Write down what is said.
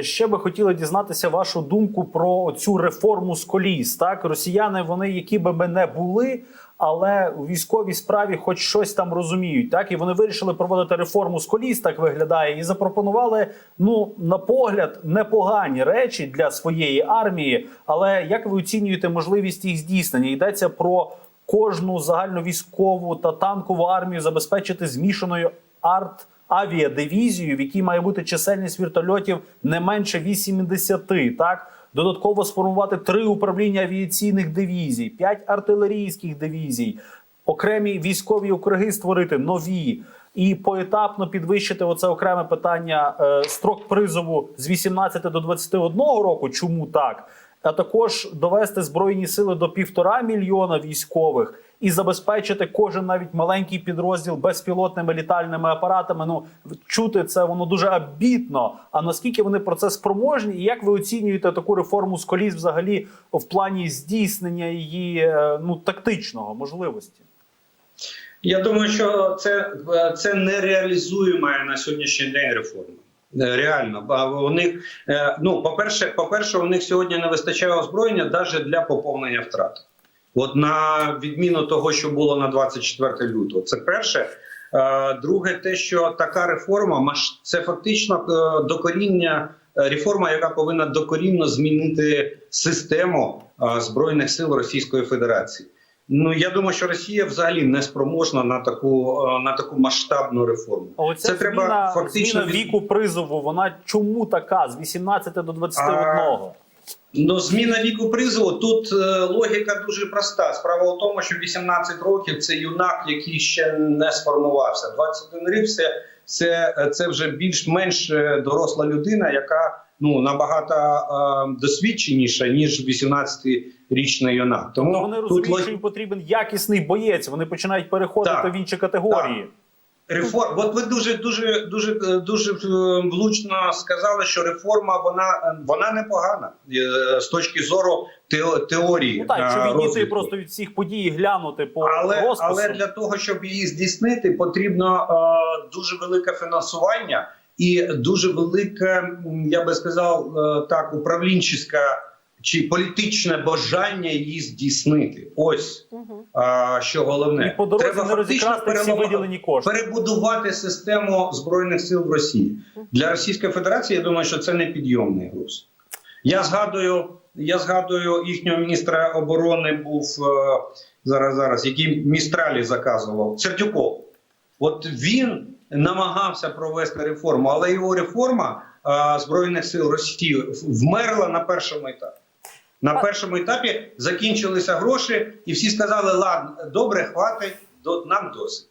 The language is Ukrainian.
Ще би хотіли дізнатися вашу думку про цю реформу з коліс. Так, росіяни, вони які би не були, але у військовій справі хоч щось там розуміють. Так, і вони вирішили проводити реформу з коліс, так виглядає, і запропонували, ну на погляд, непогані речі для своєї армії. Але як ви оцінюєте можливість їх здійснення? Йдеться про кожну загальновійськову та танкову армію забезпечити змішаною арт авіадивізію, в якій має бути чисельність вертольотів не менше 80, так додатково сформувати три управління авіаційних дивізій, п'ять артилерійських дивізій, окремі військові округи створити нові. І поетапно підвищити оце окреме питання е, строк призову з 18 до 21 року. Чому так? А також довести збройні сили до півтора мільйона військових і забезпечити кожен навіть маленький підрозділ безпілотними літальними апаратами. Ну чути це воно дуже амбітно. А наскільки вони про це спроможні, і як ви оцінюєте таку реформу з коліс взагалі в плані здійснення її е, ну тактичного можливості? Я думаю, що це, це нереалізуема на сьогоднішній день реформа. Е, Реально, у них е, ну, по-перше, по-перше, у них сьогодні не вистачає озброєння навіть для поповнення втрат. От на відміну того, що було на 24 лютого, це перше. Е, Друге, те, що така реформа це фактично е, докоріння е, реформа, яка повинна докорінно змінити систему збройних сил Російської Федерації. Ну я думаю, що Росія взагалі не спроможна на таку на таку масштабну реформу. А оця Це треба фактично зміна віку призову. Вона чому така з 18 до 21? А, Ну, зміна віку призову тут е, логіка дуже проста. Справа в тому, що 18 років це юнак, який ще не сформувався. 21 рік це, це, це вже більш-менш е, доросла людина, яка ну набагато е, досвідченіша ніж 18-річний юнак. Тому Ну, вони розуміють, логіка... що їм потрібен якісний боєць. Вони починають переходити Так, в інші категорії. Реформ, от ви дуже дуже дуже е, дуже е, влучно сказали, що реформа вона е, вона непогана з точки зору тео- теорії. Ну так, е, відійти просто від всіх подій глянути по але, розпису. але для того, щоб її здійснити, потрібно е, дуже велике фінансування і дуже велике, я би сказав, е, так, управлінчеське чи політичне бажання її здійснити. Ось е, що головне. І по дорозі Треба не фактично виділені кошти. перебудувати систему збройних сил в Росії для Російської Федерації. Я думаю, що це не підйомний груз. Я згадую, я згадую їхнього міністра оборони був е, зараз, зараз, який містралі заказував Сердюков. От він намагався провести реформу, але його реформа е, збройних сил Росії вмерла на першому етапі. На першому етапі закінчилися гроші, і всі сказали: ладно, добре, хватить, до- нам досить.